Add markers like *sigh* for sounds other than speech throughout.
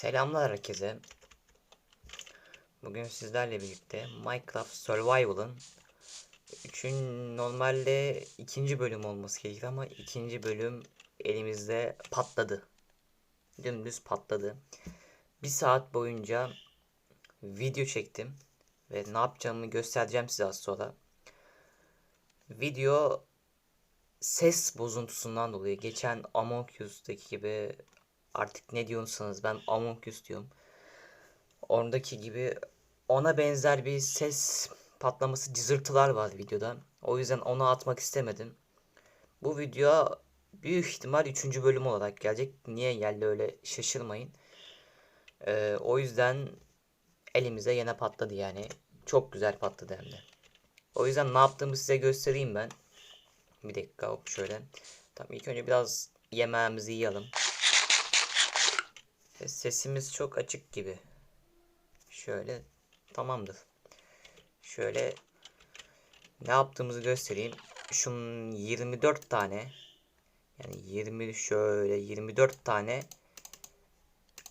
Selamlar herkese. Bugün sizlerle birlikte Minecraft Survival'ın üçün normalde ikinci bölüm olması gerekir ama ikinci bölüm elimizde patladı. Dümdüz patladı. Bir saat boyunca video çektim ve ne yapacağımı göstereceğim size az sonra. Video ses bozuntusundan dolayı geçen Among Us'taki gibi artık ne diyorsanız ben Among Us diyorum. Oradaki gibi ona benzer bir ses patlaması cızırtılar var videoda. O yüzden onu atmak istemedim. Bu video büyük ihtimal 3. bölüm olarak gelecek. Niye geldi öyle şaşırmayın. Ee, o yüzden elimize yine patladı yani. Çok güzel patladı hem de. O yüzden ne yaptığımı size göstereyim ben. Bir dakika hop şöyle. Tamam ilk önce biraz yemeğimizi yiyelim. E, Sesimiz çok açık gibi. Şöyle tamamdır. Şöyle ne yaptığımızı göstereyim. Şunun 24 tane yani 20 şöyle 24 tane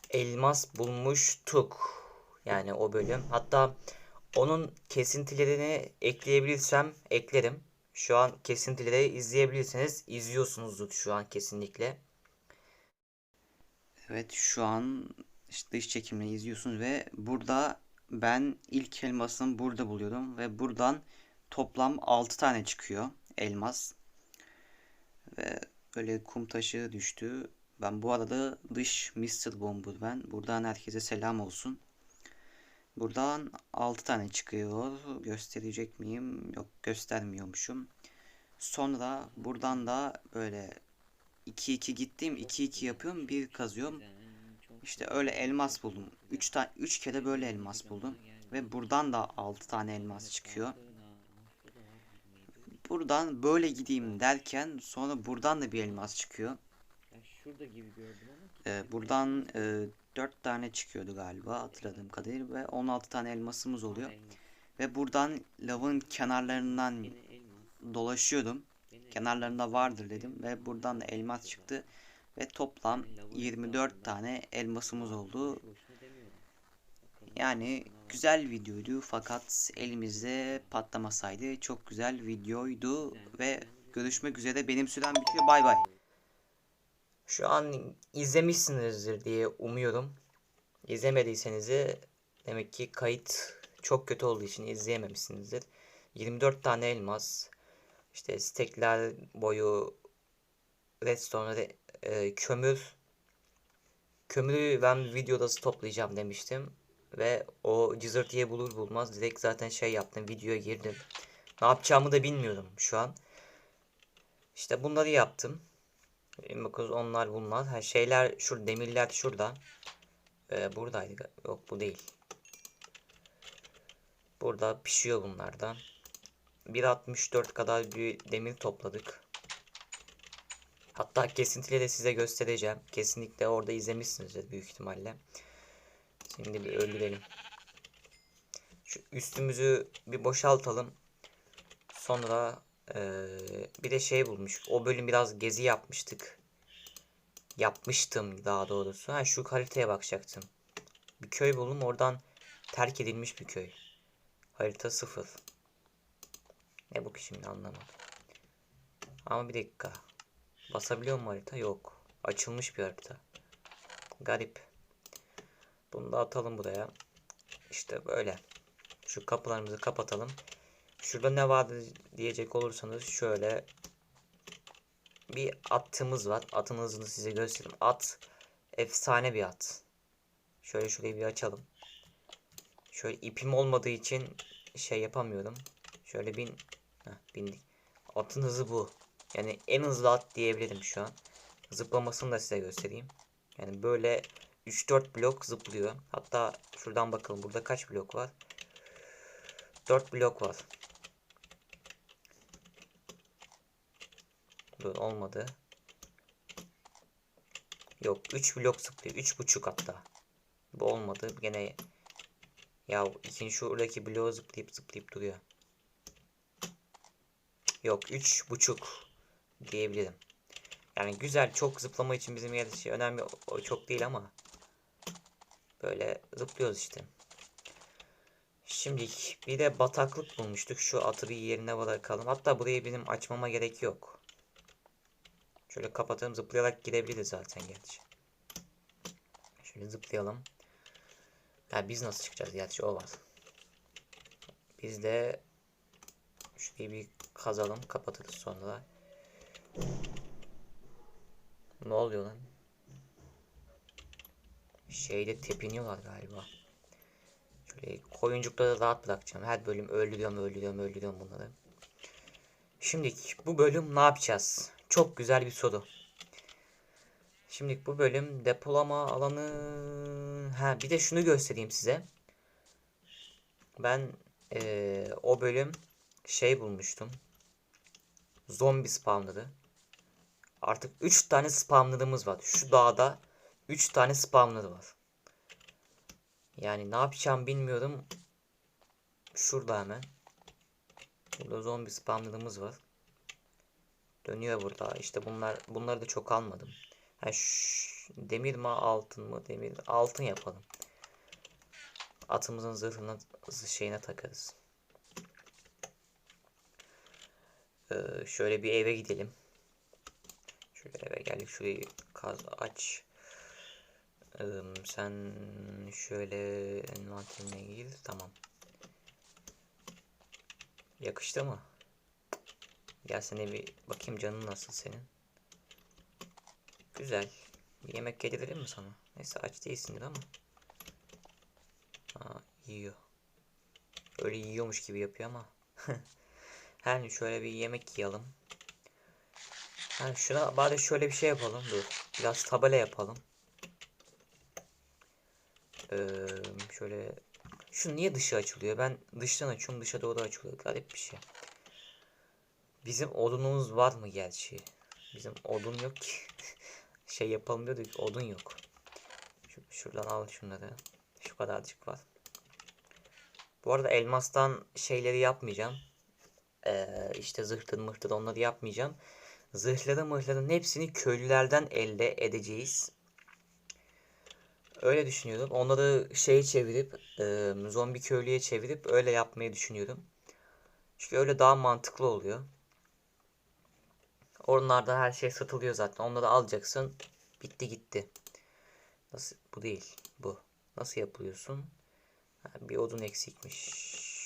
elmas bulmuştuk. Yani o bölüm. Hatta onun kesintilerini ekleyebilirsem eklerim. Şu an kesintileri izleyebilirsiniz. İzliyorsunuzdur şu an kesinlikle. Evet şu an işte dış çekimini izliyorsunuz ve burada ben ilk elmasını burada buluyorum ve buradan toplam 6 tane çıkıyor elmas. Ve öyle kum taşı düştü. Ben bu arada dış Mr. Bomber ben. Buradan herkese selam olsun. Buradan 6 tane çıkıyor. Gösterecek miyim? Yok göstermiyormuşum. Sonra buradan da böyle 2-2 gittim. 2-2 yapıyorum. Bir kazıyorum. İşte öyle elmas buldum. 3 tane 3 kere böyle elmas buldum ve buradan da 6 tane elmas çıkıyor. Buradan böyle gideyim derken sonra buradan da bir elmas çıkıyor. Ee, buradan e, 4 tane çıkıyordu galiba hatırladığım kadarıyla ve 16 tane elmasımız oluyor. Ve buradan lavın kenarlarından dolaşıyordum. Kenarlarında vardır dedim ve buradan da elmas çıktı. Ve toplam 24 tane elmasımız oldu. Yani güzel videoydu fakat elimizde patlamasaydı çok güzel videoydu ve görüşmek üzere benim sürem bitiyor bay bay. Şu an izlemişsinizdir diye umuyorum. İzlemediyseniz de demek ki kayıt çok kötü olduğu için izleyememişsinizdir. 24 tane elmas, işte stekler boyu redstone, re- e, kömür. Kömürü ben videoda toplayacağım demiştim. Ve o cızırtıyı bulur bulmaz direkt zaten şey yaptım videoya girdim. Ne yapacağımı da bilmiyorum şu an. İşte bunları yaptım. 29 onlar bunlar. Ha, şeyler şu demirler şurada. Ee, buradaydı. Yok bu değil. Burada pişiyor bunlardan. 1.64 kadar bir demir topladık. Hatta kesintiyle de size göstereceğim. Kesinlikle orada izlemişsinizdir büyük ihtimalle. Şimdi bir öldürelim. Şu üstümüzü bir boşaltalım. Sonra eee, bir de şey bulmuş. O bölüm biraz gezi yapmıştık. Yapmıştım daha doğrusu. Ha şu haritaya bakacaktım. Bir köy buldum oradan terk edilmiş bir köy. Harita sıfır. Ne bu ki şimdi anlamadım. Ama bir dakika. Basabiliyor mu harita? Yok. Açılmış bir harita. Garip. Bunu da atalım buraya. İşte böyle. Şu kapılarımızı kapatalım. Şurada ne vardı diyecek olursanız şöyle bir atımız var. Atın hızını size göstereyim. At efsane bir at. Şöyle şurayı bir açalım. Şöyle ipim olmadığı için şey yapamıyorum. Şöyle bin bindik. Atın hızı bu. Yani en hızlı at diyebilirim şu an. Zıplamasını da size göstereyim. Yani böyle 3-4 blok zıplıyor. Hatta şuradan bakalım burada kaç blok var? 4 blok var. Dur olmadı. Yok 3 blok zıplıyor. 3.5 hatta. Bu olmadı. Gene ya ikinci şuradaki bloğu zıplayıp zıplayıp duruyor. Yok 3.5 diyebilirim. Yani güzel çok zıplama için bizim yer şey önemli o çok değil ama Böyle zıplıyoruz işte. Şimdi bir de bataklık bulmuştuk. Şu atı bir yerine bırakalım. Hatta burayı benim açmama gerek yok. Şöyle kapatalım. Zıplayarak girebiliriz zaten gerçi. Şöyle zıplayalım. Ha biz nasıl çıkacağız gerçi o var. Biz de şurayı bir kazalım. Kapatırız sonra. Ne oluyor lan? Şeyde tepiniyorlar galiba. Şöyle koyuncukları rahat bırakacağım. Her bölüm öldürüyorum, öldürüyorum, öldürüyorum bunları. Şimdi bu bölüm ne yapacağız? Çok güzel bir soru. Şimdi bu bölüm depolama alanı... Ha bir de şunu göstereyim size. Ben eee, o bölüm şey bulmuştum. Zombi spawner'ı. Artık 3 tane spawner'ımız var. Şu dağda 3 tane spawner var. Yani ne yapacağım bilmiyorum. Şurada hemen. Burada zombi spawner'ımız var. Dönüyor burada. İşte bunlar bunları da çok almadım. Ha, demir mi altın mı? Demir altın yapalım. Atımızın zırhına şeyine takarız. Ee, şöyle bir eve gidelim. Şöyle eve geldik. Şurayı kaz aç. Sen şöyle envanterine gir. Tamam. Yakıştı mı? Gel sene bir bakayım canın nasıl senin. Güzel. Bir yemek yedirelim mi sana? Neyse aç değilsindir ama. Aa, yiyor. Öyle yiyormuş gibi yapıyor ama. *laughs* Her şöyle bir yemek yiyelim. Ha, şuna bari şöyle bir şey yapalım. Dur. Biraz tabela yapalım. Ee, şöyle. Şu niye dışı açılıyor? Ben dıştan açıyorum. Dışa doğru açılıyor. Garip bir şey. Bizim odunumuz var mı gerçi? Bizim odun yok ki. *laughs* şey yapalım diyorduk. Odun yok. Şu, şuradan al şunları. Şu kadarcık var. Bu arada elmastan şeyleri yapmayacağım. Ee, işte zırhtır mırhtır onları yapmayacağım. Zırhları mırhların hepsini köylülerden elde edeceğiz. Öyle düşünüyorum. Onları şeye çevirip e, zombi köylüye çevirip öyle yapmayı düşünüyorum. Çünkü öyle daha mantıklı oluyor. Onlarda her şey satılıyor zaten. Onları alacaksın. Bitti gitti. Nasıl? Bu değil. Bu. Nasıl yapılıyorsun? Bir odun eksikmiş.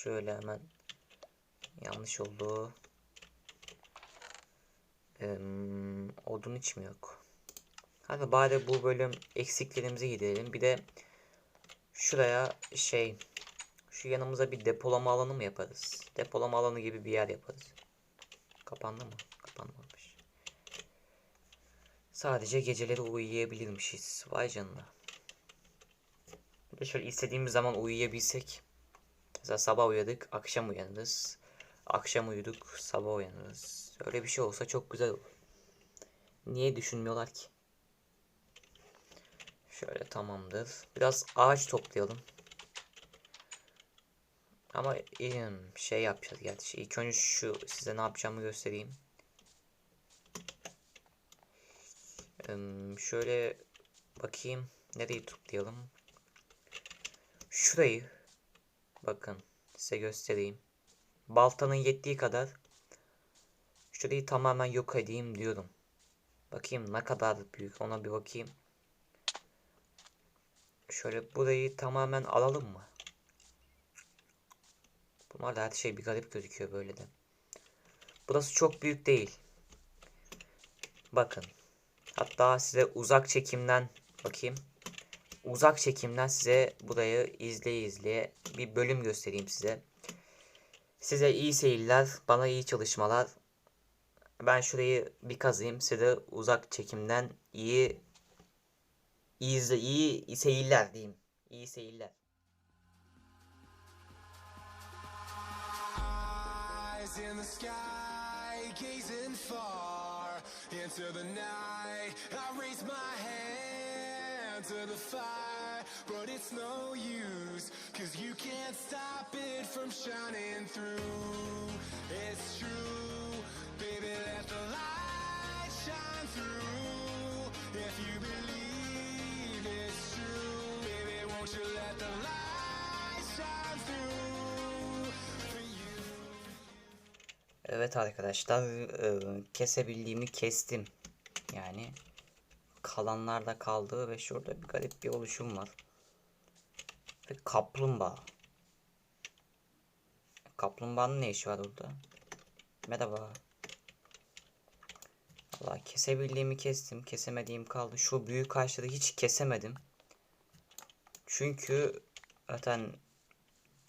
Şöyle hemen yanlış oldu. Ee, odun hiç mi yok? Hadi bari bu bölüm eksiklerimizi giderelim. Bir de şuraya şey şu yanımıza bir depolama alanı mı yaparız? Depolama alanı gibi bir yer yaparız. Kapandı mı? Kapanmamış. Sadece geceleri uyuyabilirmişiz. Vay canına. Bir şöyle istediğimiz zaman uyuyabilsek. Mesela sabah uyuduk, akşam uyanırız. Akşam uyuduk, sabah uyanırız. Öyle bir şey olsa çok güzel olur. Niye düşünmüyorlar ki? Şöyle tamamdır. Biraz ağaç toplayalım. Ama şey yapacağız gerçi. İlk önce şu size ne yapacağımı göstereyim. Şöyle bakayım. Nereyi toplayalım? Şurayı bakın size göstereyim. Baltanın yettiği kadar şurayı tamamen yok edeyim diyorum. Bakayım ne kadar büyük ona bir bakayım. Şöyle burayı tamamen alalım mı? Bunlar da her şey bir garip gözüküyor böyle de. Burası çok büyük değil. Bakın. Hatta size uzak çekimden bakayım. Uzak çekimden size burayı izleye izleye bir bölüm göstereyim size. Size iyi seyirler, bana iyi çalışmalar. Ben şurayı bir kazayım. Size uzak çekimden iyi iyi, iyi seyirler diyeyim. İyi seyirler. eyes in the sky, gazing far into the night. I raise my hand to the fire, but it's no use, cause you can't stop it from shining through. It's true, baby, let the light shine through. If you believe it's true, baby, won't you let the light shine through for you? Evet arkadaşlar e, kesebildiğimi kestim. Yani kalanlar da kaldı ve şurada bir garip bir oluşum var. Ve kaplumbağa. Kaplumbağanın ne işi var burada? Merhaba. Valla kesebildiğimi kestim. Kesemediğim kaldı. Şu büyük ağaçları hiç kesemedim. Çünkü zaten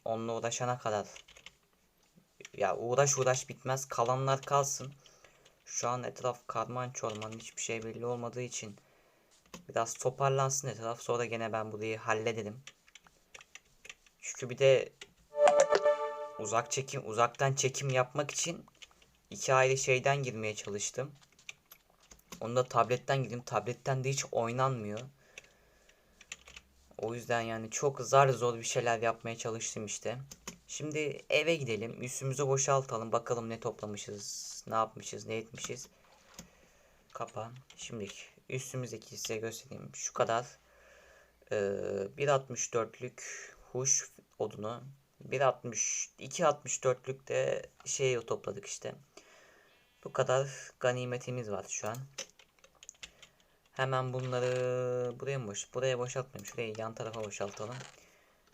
onunla uğraşana kadar ya uğraş uğraş bitmez. Kalanlar kalsın. Şu an etraf karman çorman hiçbir şey belli olmadığı için biraz toparlansın etraf. Sonra gene ben burayı hallederim. Çünkü bir de uzak çekim uzaktan çekim yapmak için iki ayrı şeyden girmeye çalıştım. Onu da tabletten girdim. Tabletten de hiç oynanmıyor. O yüzden yani çok zar zor bir şeyler yapmaya çalıştım işte. Şimdi eve gidelim. Üstümüzü boşaltalım. Bakalım ne toplamışız. Ne yapmışız. Ne etmişiz. Kapa. Şimdi üstümüzdeki size göstereyim. Şu kadar. Ee, 1.64'lük huş odunu. 1.60 2.64'lük de şey topladık işte. Bu kadar ganimetimiz var şu an. Hemen bunları buraya mı boş? Buraya boşaltmayayım. Şurayı yan tarafa boşaltalım.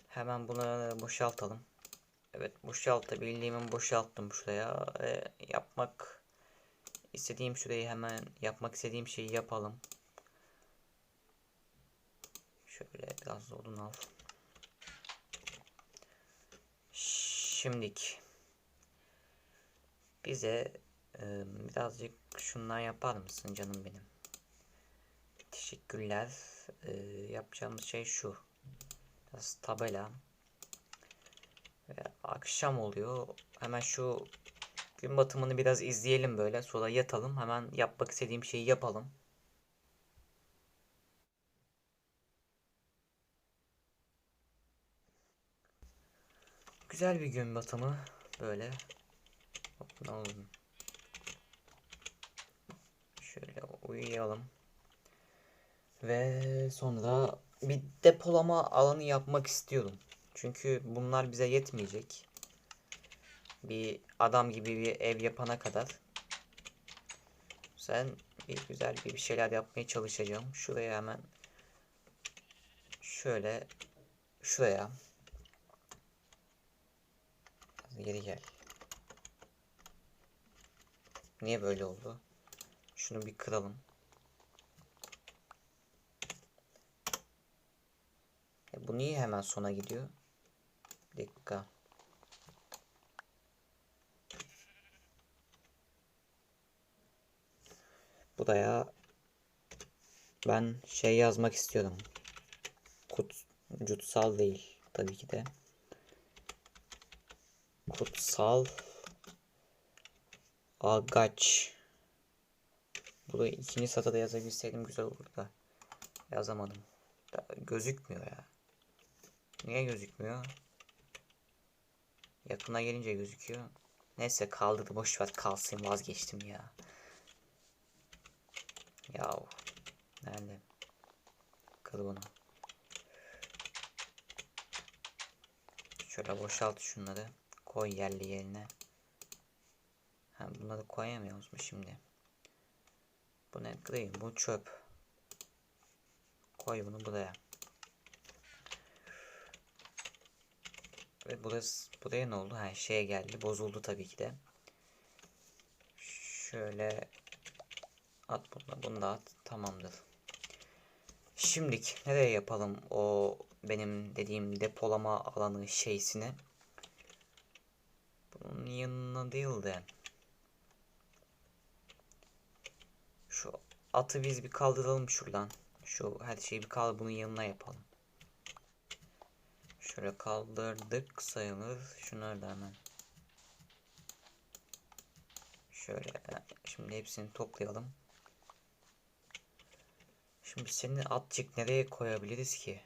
Hemen bunu boşaltalım. Evet boşaltabildiğimi boşalttım şuraya. Ve yapmak istediğim şurayı hemen yapmak istediğim şeyi yapalım. Şöyle biraz odun al. Şimdik bize e, birazcık şundan yapar mısın canım benim? Teşekkürler. E, yapacağımız şey şu. Biraz tabela. Ve akşam oluyor. Hemen şu gün batımını biraz izleyelim böyle. Sonra yatalım. Hemen yapmak istediğim şeyi yapalım. Güzel bir gün batımı. Böyle. Hop, ne oldu? Şöyle uyuyalım. Ve sonra bir depolama alanı yapmak istiyorum. Çünkü bunlar bize yetmeyecek. Bir adam gibi bir ev yapana kadar. Sen bir güzel bir şeyler yapmaya çalışacağım. Şuraya hemen şöyle şuraya geri gel. Niye böyle oldu? Şunu bir kıralım. E bu niye hemen sona gidiyor? Bir dakika. Buraya ben şey yazmak istiyorum. Kut, cutsal değil tabii ki de. Kutsal Agaç. Bunu ikinci satıda yazabilseydim güzel olurdu da. Yazamadım. Da gözükmüyor ya. Niye gözükmüyor? Yakına gelince gözüküyor. Neyse kaldırdı boş ver kalsın vazgeçtim ya. Yahu. Nerede? Kır bunu. Şöyle boşalt şunları. Koy yerli yerine. Ha, bunları koyamıyoruz mu şimdi? Bu ne? Kırayım. Bu çöp. Koy bunu buraya. Ve burası buraya ne oldu? Ha şeye geldi. Bozuldu tabii ki de. Şöyle at bunu. Bunu da at. Tamamdır. Şimdilik nereye yapalım o benim dediğim depolama alanı şeysini? Bunun yanına değil de şu atı biz bir kaldıralım şuradan. Şu her şeyi bir kaldır bunun yanına yapalım. Şöyle kaldırdık sayılır. Şunları da hemen. Şöyle şimdi hepsini toplayalım. Şimdi seni atçık nereye koyabiliriz ki?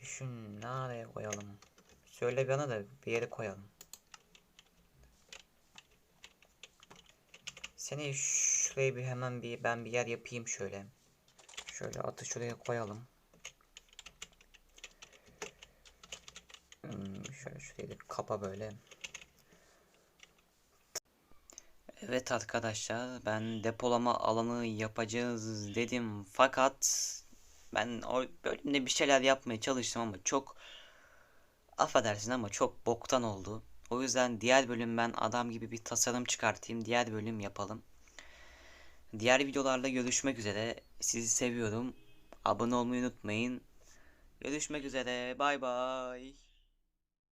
Düşün nereye koyalım? Söyle bana da bir yere koyalım. Seni şuraya bir hemen bir ben bir yer yapayım şöyle. Şöyle atı şuraya koyalım. Hmm, şöyle şurayı da kapa böyle. Evet arkadaşlar ben depolama alanı yapacağız dedim fakat ben o bölümde bir şeyler yapmaya çalıştım ama çok affedersin ama çok boktan oldu. O yüzden diğer bölüm ben adam gibi bir tasarım çıkartayım diğer bölüm yapalım. Diğer videolarda görüşmek üzere. Sizi seviyorum. Abone olmayı unutmayın. Görüşmek üzere. Bay bay.